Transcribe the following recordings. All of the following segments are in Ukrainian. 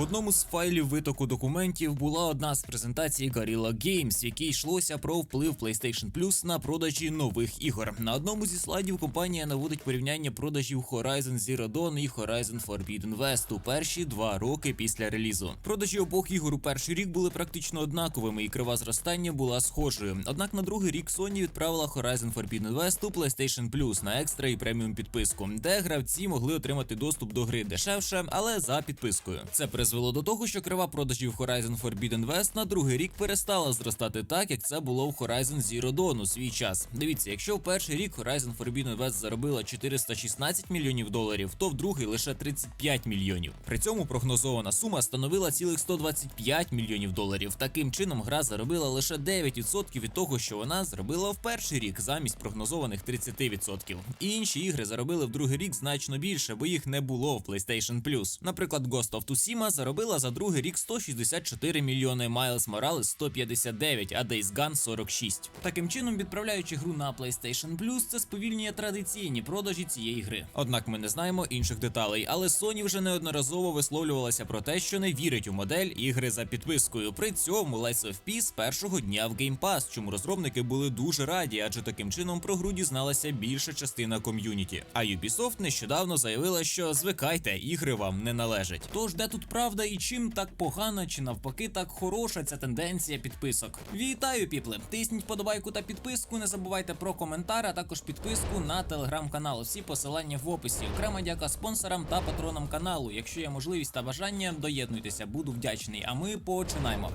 В одному з файлів витоку документів була одна з презентацій Gorilla Games, в якій йшлося про вплив PlayStation Plus на продажі нових ігор. На одному зі слайдів компанія наводить порівняння продажів Horizon Zero Dawn і Horizon Forbidden West у перші два роки після релізу. Продажі обох ігор у перший рік були практично однаковими, і крива зростання була схожою. Однак на другий рік Sony відправила Horizon Forbidden West у PlayStation Plus на екстра і преміум підписку, де гравці могли отримати доступ до гри дешевше, але за підпискою. Це призвело до того, що крива продажів Horizon Forbidden West на другий рік перестала зростати так, як це було в Horizon Zero Dawn у свій час. Дивіться, якщо в перший рік Horizon Forbidden West заробила 416 мільйонів доларів, то в другий лише 35 мільйонів. При цьому прогнозована сума становила цілих 125 мільйонів доларів. Таким чином, гра заробила лише 9% від того, що вона зробила в перший рік, замість прогнозованих 30%. Інші ігри заробили в другий рік значно більше, бо їх не було в PlayStation Plus. Наприклад, Ghost of Tsushima заробила за другий рік 164 мільйони, Miles Morales 159, а Days Gone 46. Таким чином, відправляючи гру на PlayStation Plus, це сповільнює традиційні продажі цієї гри. Однак ми не знаємо інших деталей, але Sony вже неодноразово висловлювалася про те, що не вірить у модель ігри за підпискою. При цьому Lies of з першого дня в Game Pass, чому розробники були дуже раді, адже таким чином про гру дізналася більша частина ком'юніті. А Ubisoft нещодавно заявила, що звикайте, ігри вам не належать. Тож де тут правда і чим так погана, чи навпаки так хороша ця тенденція підписок? Вітаю, піпли! Тисніть подобайку та підписку. Не забувайте про коментар, а також підписку на телеграм-канал. Всі посилання в описі. Окрема дяка спонсорам та патронам каналу. Якщо є можливість та бажання, доєднуйтеся, буду вдячний. А ми починаємо.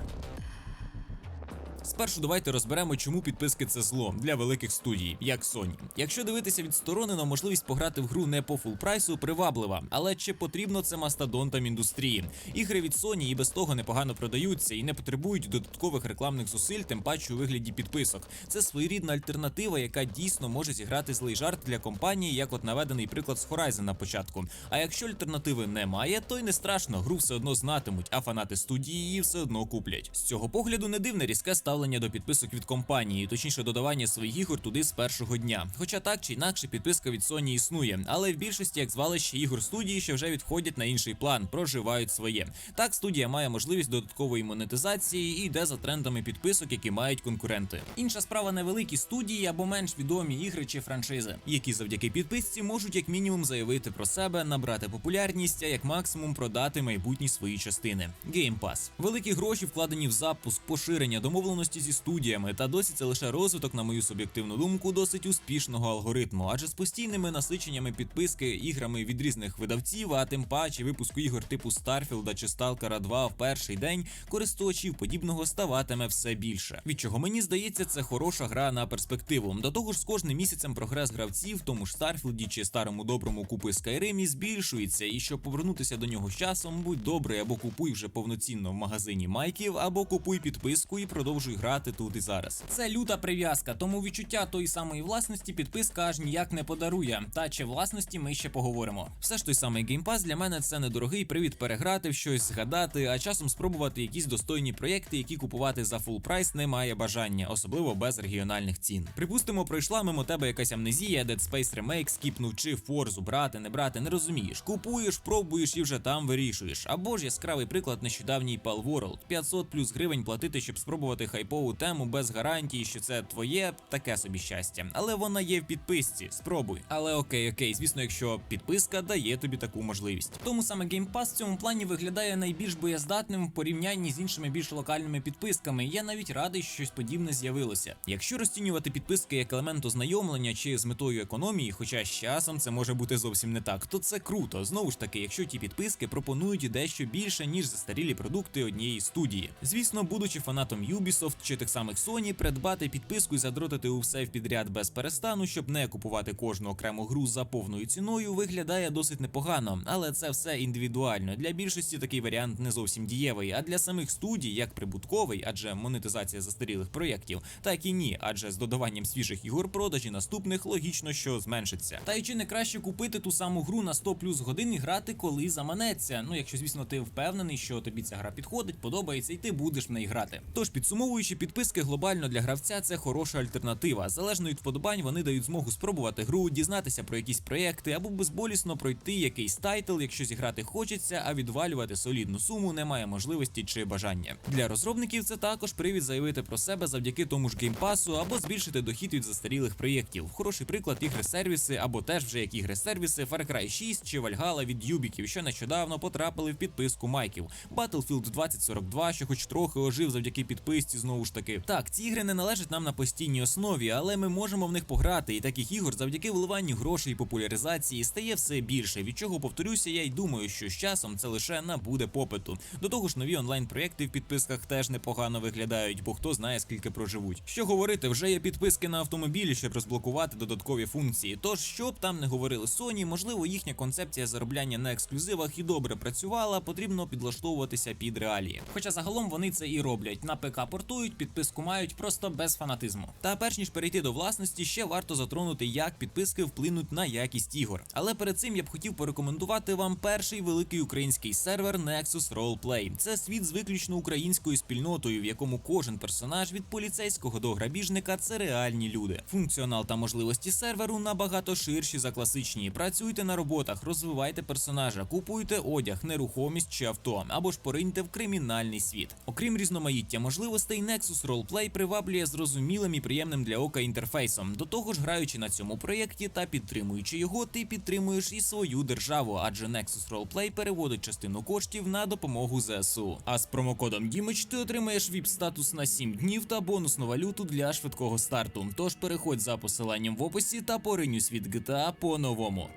Спершу давайте розберемо, чому підписки це зло для великих студій, як Sony. Якщо дивитися відсторонено, можливість пограти в гру не по фул прайсу приваблива, але чи потрібно це мастодонтам індустрії? Ігри від Sony і без того непогано продаються і не потребують додаткових рекламних зусиль, тим паче у вигляді підписок. Це своєрідна альтернатива, яка дійсно може зіграти злий жарт для компанії, як от наведений приклад з Horizon на початку. А якщо альтернативи немає, то й не страшно, гру все одно знатимуть, а фанати студії її все одно куплять. З цього погляду не дивне різке ставлення до підписок від компанії, точніше додавання своїх ігор туди з першого дня. Хоча так чи інакше підписка від Sony існує, але в більшості як звалище ігор студії, що вже відходять на інший план, проживають своє. Так студія має можливість додаткової монетизації і йде за трендами підписок, які мають конкуренти. Інша справа невеликі студії або менш відомі ігри чи франшизи, які завдяки підписці можуть як мінімум заявити про себе, набрати популярність, а як максимум продати майбутні свої частини. Game Pass. великі гроші вкладені в запуск, поширення, домовленості зі студіями, та досі це лише розвиток, на мою суб'єктивну думку, досить успішного алгоритму, адже з постійними насиченнями підписки іграми від різних видавців, а тим паче випуску ігор типу Старфілда чи Сталкера 2 в перший день, користувачів подібного ставатиме все більше. Від чого мені здається, це хороша гра на перспективу. До того ж, з кожним місяцем прогрес гравців, тому ж Старфілді чи старому доброму купи Скайримі збільшується, і щоб повернутися до нього з часом, будь добрий або купуй вже повноцінно в магазині майків, або купуй підписку і продовжуй грати тут і зараз. Це люта прив'язка, тому відчуття тої самої власності підписка аж ніяк не подарує. Та чи власності ми ще поговоримо. Все ж той самий геймпас для мене це недорогий привід переграти в щось, згадати, а часом спробувати якісь достойні проєкти, які купувати за фул прайс немає бажання, особливо без регіональних цін. Припустимо, пройшла мимо тебе якась амнезія, Dead Space Remake скіпнув чи Форзу брати, не брати, не розумієш. Купуєш, пробуєш і вже там вирішуєш. Або ж яскравий приклад нещодавній Palworld. 500 плюс гривень платити, щоб спробувати хайпову тему без гарантії, що це твоє таке собі щастя. Але вона є в підписці. Спробуй. Але окей, окей, звісно, якщо підписка дає тобі таку можливість. Тому саме Game Pass в цьому плані виглядає найбільш боєздатним в порівнянні з іншими більш локальними підписками. Я навіть радий, що щось подібне з'явилося. Якщо розцінювати підписки як елемент ознайомлення чи з метою економії, хоча з часом це може бути зовсім не так, то це круто. Знову ж таки, якщо ті підписки пропонують дещо більше, ніж застарілі продукти однієї студії. Звісно, будучи фанатом Ubisoft чи тих самих Sony, придбати підписку і задротити у все в підряд без перестану, щоб не купувати кожну окрему гру за повною ціною, виглядає досить непогано, але це все індивідуально. Для більшості такий варіант не зовсім дієвий, а для самих студій як прибутковий, адже монетизація застарілих проєктів, так і ні, адже з додаванням свіжих ігор продажі наступних логічно, що зменшиться. Та й чи не краще купити ту саму гру на 100 плюс годин і грати, коли заманеться. Ну якщо звісно ти впевнений, що тобі ця гра підходить, подобається, і ти будеш в неї грати. Тож підсумовую. Купуючи підписки глобально для гравця, це хороша альтернатива. Залежно від вподобань, вони дають змогу спробувати гру, дізнатися про якісь проекти або безболісно пройти якийсь тайтл, якщо зіграти хочеться, а відвалювати солідну суму немає можливості чи бажання. Для розробників це також привід заявити про себе завдяки тому ж геймпасу або збільшити дохід від застарілих проєктів. Хороший приклад ігри-сервіси або теж вже як ігри-сервіси Far Cry 6 чи Valhalla від Юбіків, що нещодавно потрапили в підписку майків. Battlefield 2042, що хоч трохи ожив завдяки підписці, знову ж таки. Так, ці ігри не належать нам на постійній основі, але ми можемо в них пограти. І таких ігор завдяки вливанню грошей і популяризації стає все більше. Від чого повторюся, я й думаю, що з часом це лише набуде попиту. До того ж, нові онлайн-проекти в підписках теж непогано виглядають, бо хто знає скільки проживуть. Що говорити, вже є підписки на автомобілі, щоб розблокувати додаткові функції. Тож, що б там не говорили Sony, можливо, їхня концепція заробляння на ексклюзивах і добре працювала, потрібно підлаштовуватися під реалії. Хоча загалом вони це і роблять. На ПК портують, підписку мають просто без фанатизму. Та перш ніж перейти до власності, ще варто затронути, як підписки вплинуть на якість ігор. Але перед цим я б хотів порекомендувати вам перший великий український сервер Nexus Roleplay. Це світ з виключно українською спільнотою, в якому кожен персонаж від поліцейського до грабіжника це реальні люди. Функціонал та можливості серверу набагато ширші за класичні. Працюйте на роботах, розвивайте персонажа, купуйте одяг, нерухомість чи авто, або ж пориньте в кримінальний світ. Окрім різноманіття можливостей, Nexus Roleplay приваблює зрозумілим і приємним для ока інтерфейсом. До того ж, граючи на цьому проєкті та підтримуючи його, ти підтримуєш і свою державу, адже Nexus Roleplay переводить частину коштів на допомогу ЗСУ. А з промокодом Дімич ти отримаєш vip статус на 7 днів та бонусну валюту для швидкого старту. Тож переходь за посиланням в описі та поринь у світ GTA по-новому.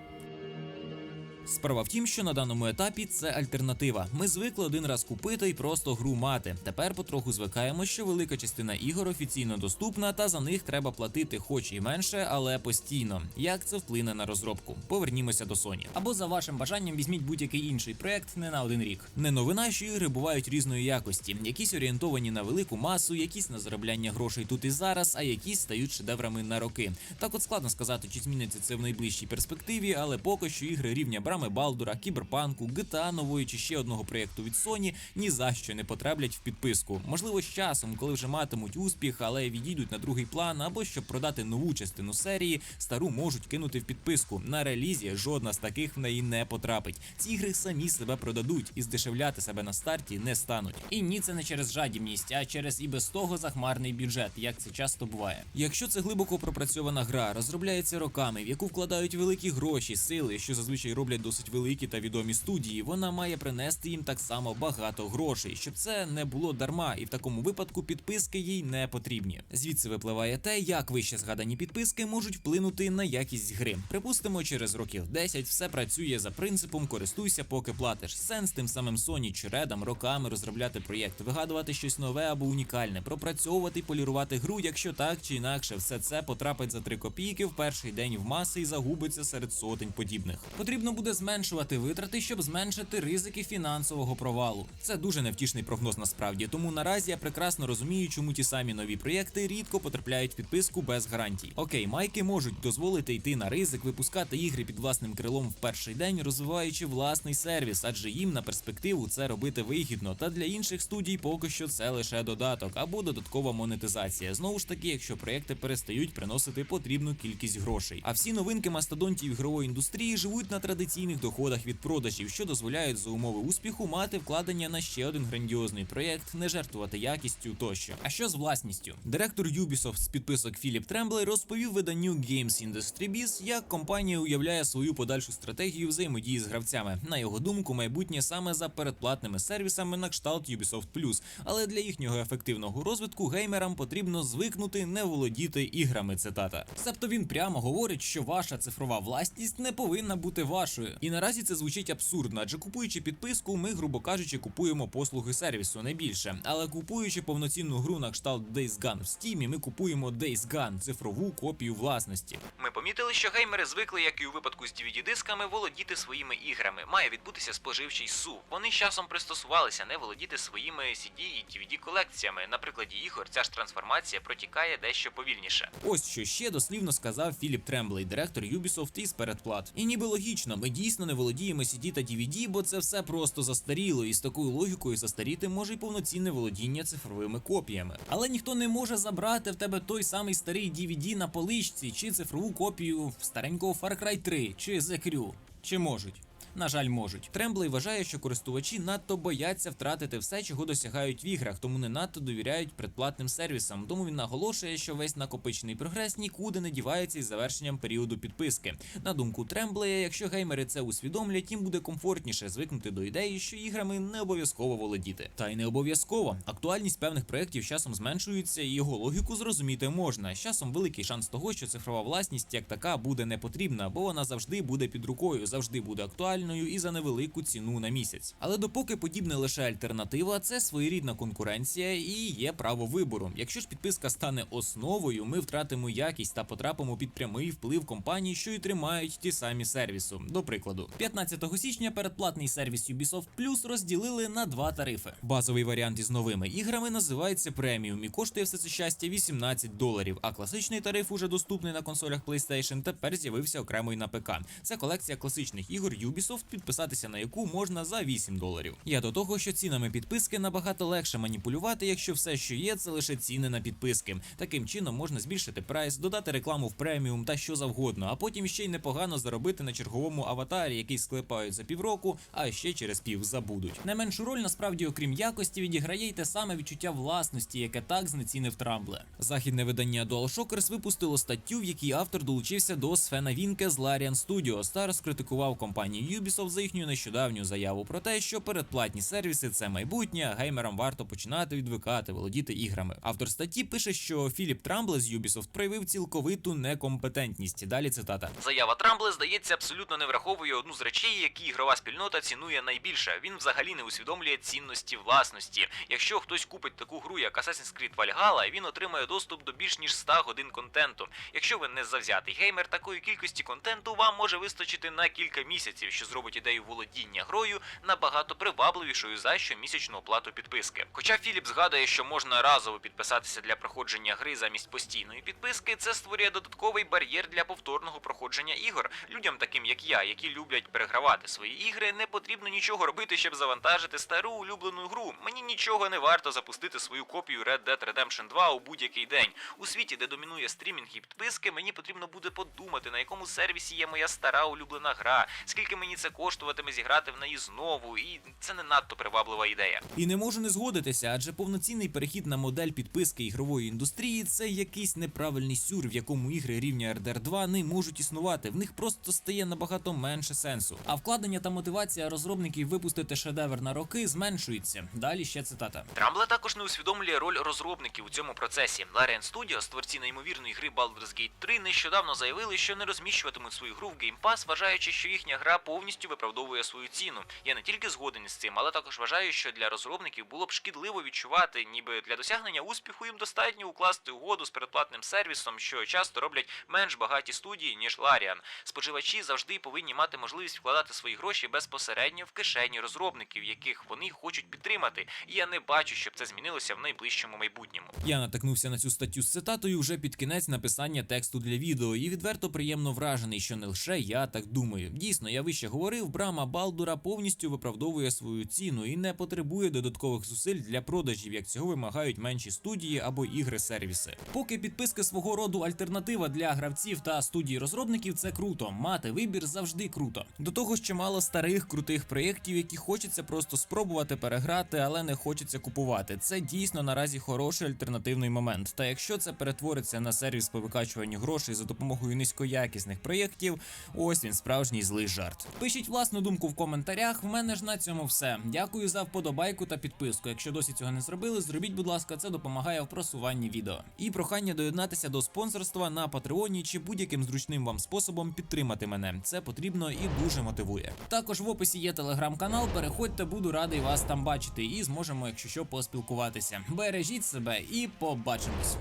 Справа в тім, що на даному етапі це альтернатива. Ми звикли один раз купити і просто гру мати. Тепер потроху звикаємо, що велика частина ігор офіційно доступна, та за них треба платити, хоч і менше, але постійно. Як це вплине на розробку? Повернімося до Sony. Або за вашим бажанням візьміть будь-який інший проект не на один рік. Не новина, що ігри бувають різної якості, якісь орієнтовані на велику масу, якісь на заробляння грошей тут і зараз, а якісь стають шедеврами на роки. Так от складно сказати, чи зміниться це в найближчій перспективі, але поки що ігри рівня брами Балдура, Кіберпанку, GTA нової чи ще одного проєкту від Sony ні за що не потраплять в підписку. Можливо, з часом, коли вже матимуть успіх, але відійдуть на другий план, або щоб продати нову частину серії, стару можуть кинути в підписку. На релізі жодна з таких в неї не потрапить. Ці ігри самі себе продадуть і здешевляти себе на старті не стануть. І ні, це не через жадібність, а через і без того захмарний бюджет, як це часто буває. Якщо це глибоко пропрацьована гра, розробляється роками, в яку вкладають великі гроші, сили, що зазвичай роблять досить великі та відомі студії, вона має принести їм так само багато грошей, щоб це не було дарма, і в такому випадку підписки їй не потрібні. Звідси випливає те, як вище згадані підписки можуть вплинути на якість гри. Припустимо, через років 10 все працює за принципом користуйся, поки платиш. Сенс тим самим Sony чи Redam роками розробляти проєкт, вигадувати щось нове або унікальне, пропрацьовувати і полірувати гру, якщо так чи інакше, все це потрапить за 3 копійки в перший день в маси і загубиться серед сотень подібних. Потрібно буде зменшувати витрати, щоб зменшити ризики фінансового провалу. Це дуже невтішний прогноз насправді. Тому наразі я прекрасно розумію, чому ті самі нові проєкти рідко потрапляють підписку без гарантій. Окей, майки можуть дозволити йти на ризик, випускати ігри під власним крилом в перший день, розвиваючи власний сервіс, адже їм на перспективу це робити вигідно. Та для інших студій поки що це лише додаток або додаткова монетизація. Знову ж таки, якщо проєкти перестають приносити потрібну кількість грошей. А всі новинки мастодонтів ігрової індустрії живуть на традиційних доходах від продажів, що дозволяють за умови успіху мати вкладення на ще один грандіозний проєкт, не жертвувати якістю тощо. А що з власністю? Директор Ubisoft з підписок Філіп Тремблей розповів виданню Games Industry Biz, як компанія уявляє свою подальшу стратегію взаємодії з гравцями. На його думку, майбутнє саме за передплатними сервісами на кшталт Ubisoft Plus. Але для їхнього ефективного розвитку геймерам потрібно звикнути не володіти іграми. Цитата. Себто він прямо говорить, що ваша цифрова власність не повинна бути вашою. І наразі це звучить абсурдно, адже купуючи підписку, ми, грубо кажучи, купуємо послуги сервісу не більше. Але купуючи повноцінну гру на кшталт Days Gone в Steam, ми купуємо Days Gone, цифрову копію власності. Ми помітили, що геймери звикли, як і у випадку з DVD-дисками, володіти своїми іграми. Має відбутися споживчий сув. Вони з часом пристосувалися не володіти своїми CD і DVD колекціями. На прикладі ігор ця ж трансформація протікає дещо повільніше. Ось що ще дослівно сказав Філіп Тремблей, директор Ubisoft із передплат. І ніби логічно, ми дійсно не володіємо CD та DVD, бо це все просто застаріло, і з такою логікою застаріти може й повноцінне володіння цифровими копіями. Але ніхто не може забрати в тебе той самий старий DVD на поличці чи цифрову копію старенького Far Cry 3 чи The Crew. Чи можуть? На жаль, можуть. Тремблей вважає, що користувачі надто бояться втратити все, чого досягають в іграх, тому не надто довіряють предплатним сервісам. Тому він наголошує, що весь накопичений прогрес нікуди не дівається із завершенням періоду підписки. На думку Тремблея, якщо геймери це усвідомлять, їм буде комфортніше звикнути до ідеї, що іграми не обов'язково володіти. Та й не обов'язково. Актуальність певних проєктів часом зменшується, і його логіку зрозуміти можна. З часом великий шанс того, що цифрова власність як така буде не потрібна, бо вона завжди буде під рукою, завжди буде актуальною і за невелику ціну на місяць. Але допоки подібне лише альтернатива, це своєрідна конкуренція і є право вибору. Якщо ж підписка стане основою, ми втратимо якість та потрапимо під прямий вплив компаній, що й тримають ті самі сервісу. До прикладу, 15 січня передплатний сервіс Ubisoft Plus розділили на два тарифи. Базовий варіант із новими іграми називається преміум і коштує все це щастя 18 доларів. А класичний тариф, уже доступний на консолях PlayStation, тепер з'явився окремо й на ПК. Це колекція класичних ігор Ubisoft, підписатися на яку можна за 8 доларів. Я до того, що цінами підписки набагато легше маніпулювати, якщо все, що є, це лише ціни на підписки. Таким чином можна збільшити прайс, додати рекламу в преміум та що завгодно, а потім ще й непогано заробити на черговому аватарі, який склепають за півроку, а ще через пів забудуть. Не меншу роль насправді, окрім якості, відіграє й те саме відчуття власності, яке так знецінив Трамбле. Західне видання DualShockers випустило статтю, в якій автор долучився до Сфена Вінке з Larian Studios та розкритикував компанію Ubisoft за їхню нещодавню заяву про те, що передплатні сервіси це майбутнє, а геймерам варто починати відвикати, володіти іграми. Автор статті пише, що Філіп Трамбле з Ubisoft проявив цілковиту некомпетентність. Далі цитата. Заява Трамбле, здається, абсолютно не враховує одну з речей, які ігрова спільнота цінує найбільше. Він взагалі не усвідомлює цінності власності. Якщо хтось купить таку гру, як Assassin's Creed Valhalla, він отримає доступ до більш ніж 100 годин контенту. Якщо ви не завзятий геймер, такої кількості контенту вам може вистачити на кілька місяців, що зробить ідею володіння грою набагато привабливішою за щомісячну оплату підписки. Хоча Філіп згадує, що можна разово підписатися для проходження гри замість постійної підписки, це створює додатковий бар'єр для повторного проходження ігор. Людям, таким як я, які люблять перегравати свої ігри, не потрібно нічого робити, щоб завантажити стару улюблену гру. Мені нічого не варто запустити свою копію Red Dead Redemption 2 у будь-який день. У світі, де домінує стрімінг і підписки, мені потрібно буде подумати, на якому сервісі є моя стара улюблена гра, скільки мені це коштуватиме зіграти в неї знову, і це не надто приваблива ідея. І не можу не згодитися, адже повноцінний перехід на модель підписки ігрової індустрії це якийсь неправильний сюр, в якому ігри рівня RDR 2 не можуть існувати. В них просто стає набагато менше сенсу. А вкладення та мотивація розробників випустити шедевр на роки зменшується. Далі ще цитата. Трамбле також не усвідомлює роль розробників у цьому процесі. Larian Studios, творці неймовірної гри Baldur's Gate 3, нещодавно заявили, що не розміщуватимуть свою гру в Game Pass, вважаючи, що їхня гра повністю виправдовує свою ціну. Я не тільки згоден з цим, але також вважаю, що для розробників було б шкідливо відчувати, ніби для досягнення успіху їм достатньо укласти угоду з передплатним сервісом, що часто роблять менш багаті студії ніж Larian. Споживачі завжди повинні мати можливість вкладати свої гроші безпосередньо в кишені розробників, яких вони хочуть підтримати. І я не бачу, щоб це змінилося в найближчому майбутньому. Я натикнувся на цю статтю з цитатою вже під кінець написання тексту для відео, і відверто приємно вражений, що не лише я так думаю. Дійсно, я вище говорив, брама Балдура повністю виправдовує свою ціну і не потребує додаткових зусиль для продажів, як цього вимагають менші студії або ігри-сервіси. Поки підписки свого роду альтернатива для гравців та студій розробників, це круто. Мати вибір завжди круто. До того ж, чимало старих крутих проєктів, які хочеться просто спробувати переграти, але не хочеться купувати. Це дійсно наразі хороший альтернативний момент. Та якщо це перетвориться на сервіс по викачуванню грошей за допомогою низькоякісних проєктів, ось він справжній злий жарт. Пишіть власну думку в коментарях. В мене ж на цьому все. Дякую за вподобайку та підписку. Якщо досі цього не зробили, зробіть, будь ласка, це допомагає в просуванні відео. І прохання доєднатися до спонсорства на Патреоні чи будь-яким зручним вам способом підтримати мене. Це потрібно і дуже мотивує. Також в описі є телеграм-канал. Переходьте, буду радий вас там бачити, і зможемо, якщо що, поспілкуватися. Бережіть себе і побачимось.